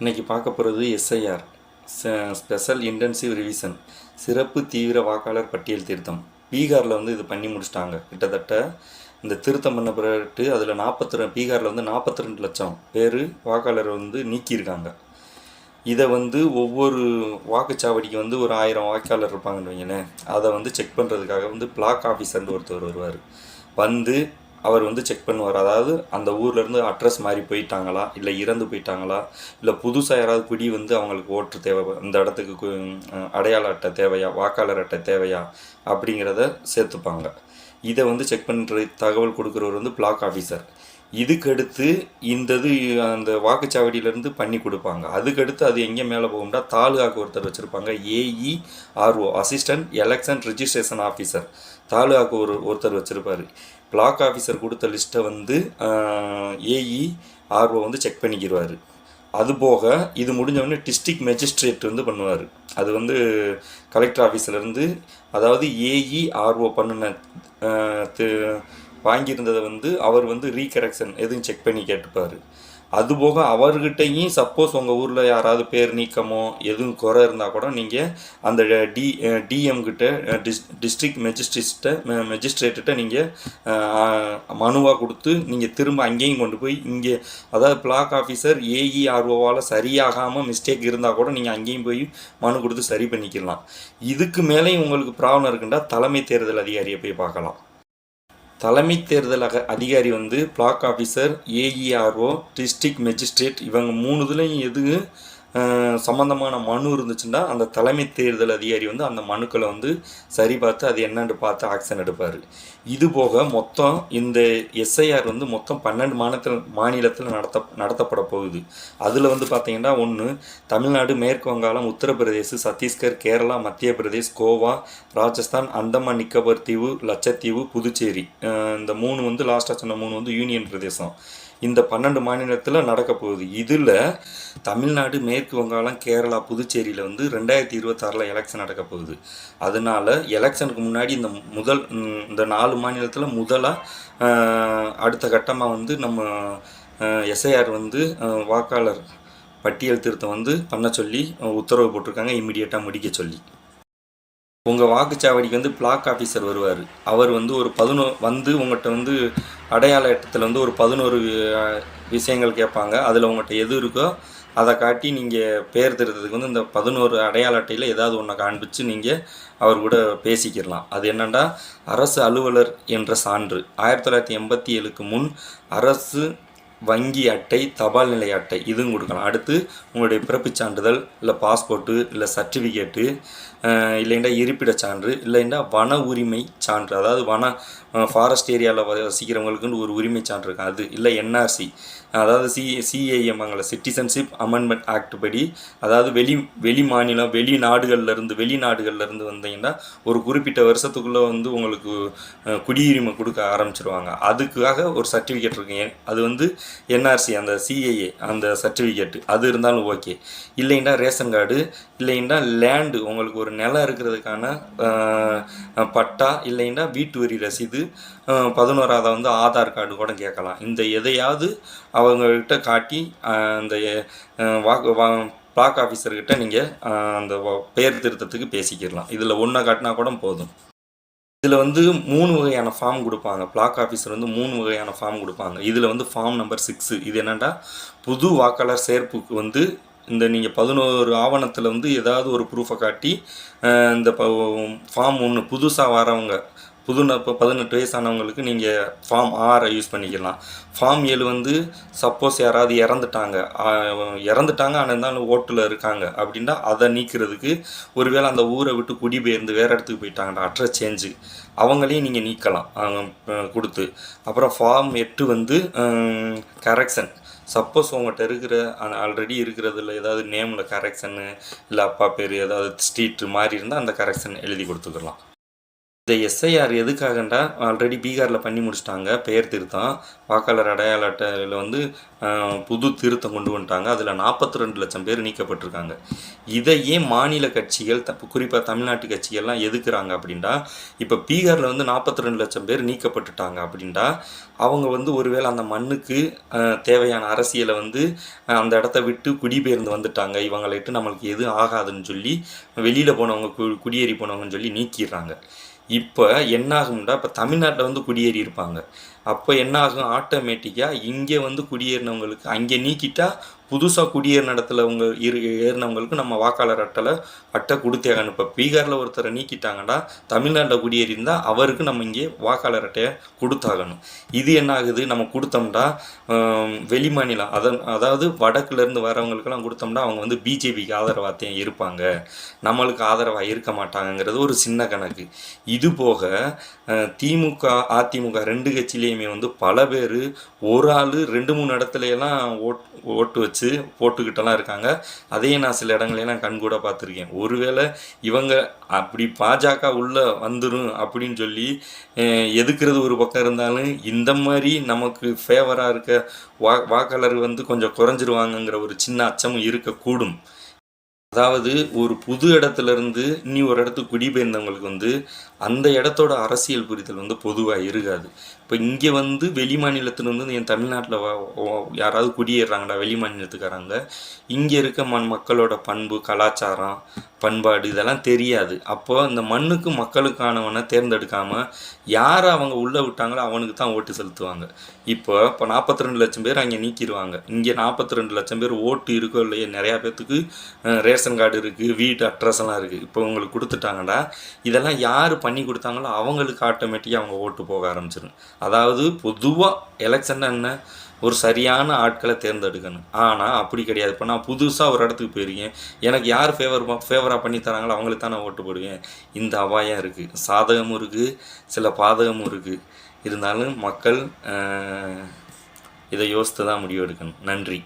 இன்றைக்கி பார்க்க போகிறது எஸ்ஐஆர். Special intensive revision. சிறப்பு தீவிர வாக்காளர் பட்டியல் திருத்தம். பீகாரில் வந்து இது பண்ணி முடிச்சிட்டாங்க. கிட்டத்தட்ட இந்த திருத்தம் பண்ண பிறகு அதில் நாற்பத்தி ரெண்டு பீகாரில் வந்து நாற்பத்தி ரெண்டு லட்சம் பேர் வாக்காளர் வந்து நீக்கியிருக்காங்க. இதை வந்து ஒவ்வொரு வாக்குச்சாவடிக்கு வந்து ஒரு ஆயிரம் வாக்காளர் இருப்பாங்கன்னு வைங்களேன். அதை வந்து செக் பண்ணுறதுக்காக வந்து பிளாக் ஆஃபீஸர்னு ஒருத்தர் வருவார். வந்து அவர் வந்து செக் பண்ணுவார். அதாவது அந்த ஊர்லேருந்து அட்ரஸ் மாறி போயிட்டாங்களா? இல்லை இறந்து போயிட்டாங்களா? இல்லை புதுசாக யாராவது குடி வந்து அவங்களுக்கு ஓட்டு தேவை இந்த இடத்துக்கு அடையாள அட்டை தேவையா? வாக்காளர் அட்டை தேவையா? அப்படிங்கிறத சேர்த்துப்பாங்க. இதை வந்து செக் பண்ணுற தகவல் கொடுக்குறவர் வந்து பிளாக் ஆஃபீஸர் இதுக்கடுத்து இந்த இது அந்த வாக்குச்சாவடியிலேருந்து பண்ணி கொடுப்பாங்க. அதுக்கடுத்து அது எங்கே மேலே போகும்னா தாலுகாக்கு ஒருத்தர் வச்சுருப்பாங்க. A E R O assistant election registration officer தாலுகாக்கு ஒரு ஒருத்தர் வச்சுருப்பார். பிளாக் ஆஃபீஸர் கொடுத்த லிஸ்ட்டை வந்து ஏஇ ஆர்ஓ வந்து செக் பண்ணிக்கிடுவார் அது போக இது முடிஞ்சவொடனே டிஸ்ட்ரிக்ட் மேஜிஸ்ட்ரேட் வந்து பண்ணுவார். அது வந்து கலெக்டர் ஆஃபீஸ்லேருந்து அதாவது ஏஇஆர்ஓ பண்ணின வாங்கியிருந்ததை வந்து அவர் வந்து ரீகரெக்ஷன் எதுவும் செக் பண்ணி கேட்டுப்பார். அதுபோக அவர்கிட்டயும் சப்போஸ் உங்கள் ஊரில் யாராவது பேர் நீக்கமோ எதுவும் குறை இருந்தால் கூட நீங்கள் அந்த டி டிஎம் கிட்ட டிஸ் டிஸ்ட்ரிக்ட் மெஜிஸ்ட்ரேட்டை மெஜிஸ்ட்ரேட்ட நீங்கள் மனுவாக கொடுத்து நீங்கள் திரும்ப அங்கேயும் கொண்டு போய் இங்கே அதாவது பிளாக் ஆஃபீஸர் ஏஇஆர்ஓவால் சரியாகாமல் மிஸ்டேக் இருந்தால் கூட நீங்கள் அங்கேயும் போய் மனு கொடுத்து சரி பண்ணிக்கலாம். இதுக்கு மேலேயும் உங்களுக்கு ப்ராப்ளம் இருக்குண்டா தலைமை தேர்தல் அதிகாரியை போய் பார்க்கலாம். தலைமை தேர்தல் அக அதிகாரி வந்து block officer A E R O district magistrate இவங்க மூணு இதுலையும் எது சம்மந்தமான மனு இருந்துச்சுன்னா அந்த தலைமை தேர்தல் அதிகாரி வந்து அந்த மனுக்களை வந்து சரி பார்த்து அது என்னன்னு பார்த்து ஆக்ஷன் எடுப்பார். இது போக மொத்தம் இந்த எஸ்ஐஆர் வந்து மொத்தம் பன்னெண்டு மாநிலத்தில் மாநிலத்தில் நடத்த நடத்தப்பட போகுது. அதில் வந்து பார்த்திங்கன்னா ஒன்று தமிழ்நாடு மேற்கு வங்காளம் உத்தரப்பிரதேச சத்தீஸ்கர் கேரளா மத்திய பிரதேஷ் கோவா ராஜஸ்தான் அந்தமான் நிக்கோபர் தீவு லட்சத்தீவு புதுச்சேரி. இந்த மூணு வந்து லாஸ்ட்டாக சொன்ன மூணு வந்து யூனியன் பிரதேசம். இந்த பன்னெண்டு மாநிலத்தில் நடக்க போகுது. இதில் தமிழ்நாடு மேற்கு வங்காளம் கேரளா புதுச்சேரியில் வந்து ரெண்டாயிரத்தி இருபத்தாறில் எலெக்ஷன் நடக்க போகுது. அதனால எலெக்ஷனுக்கு முன்னாடி இந்த முதல் இந்த நாலு மாநிலத்தில் முதலாக அடுத்த கட்டமாக வந்து நம்ம எஸ்ஐஆர் வந்து வாக்காளர் பட்டியல் திருத்தம் வந்து பண்ண சொல்லி உத்தரவு போட்டிருக்காங்க. இம்மிடியேட்டாக முடிக்க சொல்லி. உங்கள் வாக்குச்சாவடிக்கு வந்து பிளாக் ஆஃபீஸர் வருவார். அவர் வந்து ஒரு பதினோ வந்து உங்கள்கிட்ட வந்து அடையாள அட்டத்தில் வந்து ஒரு பதினோரு விஷயங்கள் கேட்பாங்க. அதில் உங்கள்கிட்ட எது இருக்கோ அதை காட்டி நீங்கள் பேர் திருத்தத்துக்கு வந்து இந்த பதினோரு அடையாள அட்டையில் ஏதாவது ஒன்றை காண்பிச்சு நீங்கள் அவர் கூட பேசிக்கிடலாம். அது என்னென்னா அரசு அலுவலர் என்ற சான்று. ஆயிரத்தி தொள்ளாயிரத்தி எண்பத்தி ஏழுக்கு முன் அரசு வங்கி அட்டை தபால் நிலை அட்டை இதுவும் கொடுக்கலாம். அடுத்து உங்களுடைய பிறப்புச் சான்றிதழ் இல்லை பாஸ்போர்ட்டு இல்லை சர்டிஃபிகேட்டு இல்லைண்டா இருப்பிடச் சான்று இல்லைண்டா வன உரிமை சான்று. அதாவது வன ஃபாரஸ்ட் ஏரியாவில் வசிக்கிறவங்களுக்குன்னு ஒரு உரிமை சான்று இருக்கும் அது இல்லை என்ஆர்சி அதாவது சி சிஏஎம்ங்கள சிட்டிசன்ஷிப் அமெண்ட்மெண்ட் ஆக்ட் படி அதாவது வெளி வெளி மாநிலம் வெளி நாடுகள்லேருந்து இருந்து வந்தீங்கன்னா ஒரு குறிப்பிட்ட வருஷத்துக்குள்ளே வந்து உங்களுக்கு குடியுரிமை கொடுக்க ஆரம்பிச்சிருவாங்க. அதுக்காக ஒரு சர்டிஃபிகேட் இருக்குங்க ஏன் அது வந்து என்ஆர்சி அந்த சிஏஏ அந்த சர்டிஃபிகேட்டு அது இருந்தாலும் ஓகே இல்லைன்னா ரேஷன் கார்டு இல்லைன்னா லேண்டு உங்களுக்கு ஒரு நிலம் இருக்கிறதுக்கான பட்டா இல்லைன்னா வீட்டு வரி ரசீது அஹ், பதினோராவது வந்து ஆதார் கார்டு கூட கேட்கலாம். இந்த எதையாவது அவங்கக்கிட்ட காட்டி அந்த வாக்கு வா பிளாக் ஆஃபீஸர்கிட்ட நீங்கள் அந்த பெயர் திருத்தத்துக்கு பேசிக்கிடலாம். இதில் ஒன்றை காட்டினா கூட போதும். இதில் வந்து மூணு வகையான ஃபார்ம் கொடுப்பாங்க. பிளாக் ஆஃபீஸர் வந்து மூணு வகையான ஃபார்ம் கொடுப்பாங்க. இதில் வந்து ஃபார்ம் நம்பர் சிக்ஸு. இது என்னென்னா புது வாக்காளர் சேர்ப்புக்கு வந்து இந்த நீங்கள் பதினோரு ஆவணத்தில் வந்து ஏதாவது ஒரு ப்ரூஃபை காட்டி இந்த ஃபார்ம் ஒன்று புதுசாக வரவங்க புது இப்போ பதினெட்டு வயசானவங்களுக்கு நீங்கள் ஃபார்ம் ஆறை யூஸ் பண்ணிக்கலாம். ஃபார்ம் ஏழு வந்து சப்போஸ் யாராவது இறந்துட்டாங்க. இறந்துட்டாங்க ஆனால் இருந்தாலும் ஓட்டில் இருக்காங்க அப்படின்னா அதை நீக்கிறதுக்கு ஒருவேளை அந்த ஊரை விட்டு குடிபெயர்ந்து வேறு இடத்துக்கு போயிட்டாங்கடா அட்ரஸ் சேஞ்சு அவங்களையும் நீங்கள் நீக்கலாம். அவங்க, கொடுத்து. அப்புறம் ஃபார்ம் எட்டு வந்து கரெக்ஷன் சப்போஸ் உங்கள்கிட்ட இருக்கிற ஆல்ரெடி இருக்கிறதுல ஏதாவது நேமில் கரெக்ஷனு இல்லை அப்பா பேர் ஏதாவது ஸ்ட்ரீட்டு மாதிரி இருந்தால் அந்த கரெக்ஷன் எழுதி கொடுத்துக்கலாம். இந்த எஸ்ஐஆர் எதுக்காகண்டா ஆல்ரெடி பீகாரில் பண்ணி முடிச்சிட்டாங்க? பெயர் திருத்தம். வாக்காளர் அடையாள அட்டையில் வந்து புது திருத்தம் கொண்டு வந்துட்டாங்க. அதில் நாற்பத்தி ரெண்டு லட்சம் பேர் நீக்கப்பட்டிருக்காங்க. இதையே மாநில கட்சிகள் த குறிப்பாக தமிழ்நாட்டு கட்சிகள்லாம் எதுக்குறாங்க அப்படின்டா இப்போ பீகாரில் வந்து நாற்பத்தி ரெண்டு லட்சம் பேர் நீக்கப்பட்டுட்டாங்க அப்படின்டா அவங்க வந்து ஒருவேளை அந்த மண்ணுக்கு தேவையான அரசியலை வந்து அந்த இடத்த விட்டு குடிபெயர்ந்து வந்துட்டாங்க. இவங்களைட்டு நம்மளுக்கு எதுவும் ஆகாதுன்னு சொல்லி வெளியில் போனவங்க கு குடியேறி போனவங்கன்னு சொல்லி நீக்கிடுறாங்க. இப்போ என்ன ஆகும்டா இப்போ தமிழ்நாட்டில் வந்து குடியேறி இருப்பாங்க அப்போ என்ன ஆகும்? ஆட்டோமேட்டிக்காக இங்கே வந்து குடியேறினவங்களுக்கு அங்கே நீக்கிட்டால் புதுசாக குடியேறின இடத்துல அவங்க இரு ஏறினவங்களுக்கு நம்ம வாக்காளர் அட்டலை அட்டை கொடுத்தே இப்போ பீகாரில் ஒருத்தரை நீக்கிட்டாங்கன்னா தமிழ்நாட்டில் குடியேறியிருந்தால் அவருக்கு நம்ம இங்கே வாக்காளர் அட்டையை கொடுத்தாகணும். இது என்ன ஆகுது? நம்ம கொடுத்தோம்னா வெளி மாநிலம் அதன் அதாவது வடக்குலேருந்து வரவங்களுக்கெல்லாம் கொடுத்தோம்னா அவங்க வந்து பிஜேபிக்கு ஆதரவாக இருப்பாங்க. நம்மளுக்கு ஆதரவாக இருக்க மாட்டாங்கங்கிறது ஒரு சின்ன கணக்கு. இது போக திமுக அதிமுக ரெண்டு கட்சியிலையும் வந்து பல பேர் ஒரு ஆள் ரெண்டு மூணு இடத்துலையெல்லாம் ஓட் ஓட்டு வச்சு போட்டுக்கிட்டெல்லாம் இருக்காங்க. அதையும் நான் சில இடங்களெல்லாம் கண்கூட பார்த்துருக்கேன். ஒருவேளை இவங்க அப்படி பாஜக உள்ளே வந்துடும் அப்படின்னு சொல்லி எதுக்கிறது எதுக்குறது ஒரு பக்கம் இருந்தாலும் இந்த மாதிரி நமக்கு ஃபேவராக இருக்க வா வாக்காளர் வந்து கொஞ்சம் குறைஞ்சிருவாங்கங்கிற ஒரு சின்ன அச்சமும் இருக்கக்கூடும். அதாவது ஒரு புது இடத்துல இருந்து இனி ஒரு இடத்துக்கு குடிபெயர்ந்தவங்களுக்கு வந்து அந்த இடத்தோட அரசியல் புரிதல் வந்து பொதுவாக இருக்காது. இப்போ இங்கே வந்து வெளி மாநிலத்துல என் தமிழ்நாட்டில் யாராவது குடியேறாங்கடா வெளி மாநிலத்துக்காரங்க இங்கே இருக்க மண் மக்களோட பண்பு கலாச்சாரம் பண்பாடு இதெல்லாம் தெரியாது. அப்போ இந்த மண்ணுக்கு மக்களுக்கானவனை தேர்ந்தெடுக்காமல் யார் அவங்க உள்ளே விட்டாங்களோ அவனுக்கு தான் ஓட்டு செலுத்துவாங்க. இப்போ இப்போ நாற்பத்தி ரெண்டு லட்சம் பேர் அங்கே நீக்கிடுவாங்க இங்கே நாற்பத்தி ரெண்டு லட்சம் பேர் ஓட்டு இருக்கோ இல்லையே நிறையா பேர்த்துக்கு ரே ரேஷன் கார்டு இருக்குது வீட்டு அட்ரஸ்லாம் எல்லாம் இருக்குது இப்போ உங்களுக்கு கொடுத்துட்டாங்கடா இதெல்லாம் யார் பண்ணி கொடுத்தாங்களோ அவங்களுக்கு ஆட்டோமேட்டிக்காக அவங்க ஓட்டு போக ஆரம்பிச்சிடும் அதாவது பொதுவாக எலெக்ஷன் என்ன? ஒரு சரியான ஆட்களை தேர்ந்தெடுக்கணும். ஆனால் அப்படி கிடையாது. இப்போ நான் புதுசாக ஒரு இடத்துக்கு போயிருக்கேன். எனக்கு யார் ஃபேவர் ஃபேவராக பண்ணி தராங்களோ அவங்களுக்கு தான் நான் ஓட்டு போடுவேன். இந்த அபாயம் இருக்குது சாதகமும் இருக்குது சில பாதகமும் இருக்குது இருந்தாலும் மக்கள் இதை யோசித்து தான் முடிவு எடுக்கணும் நன்றி.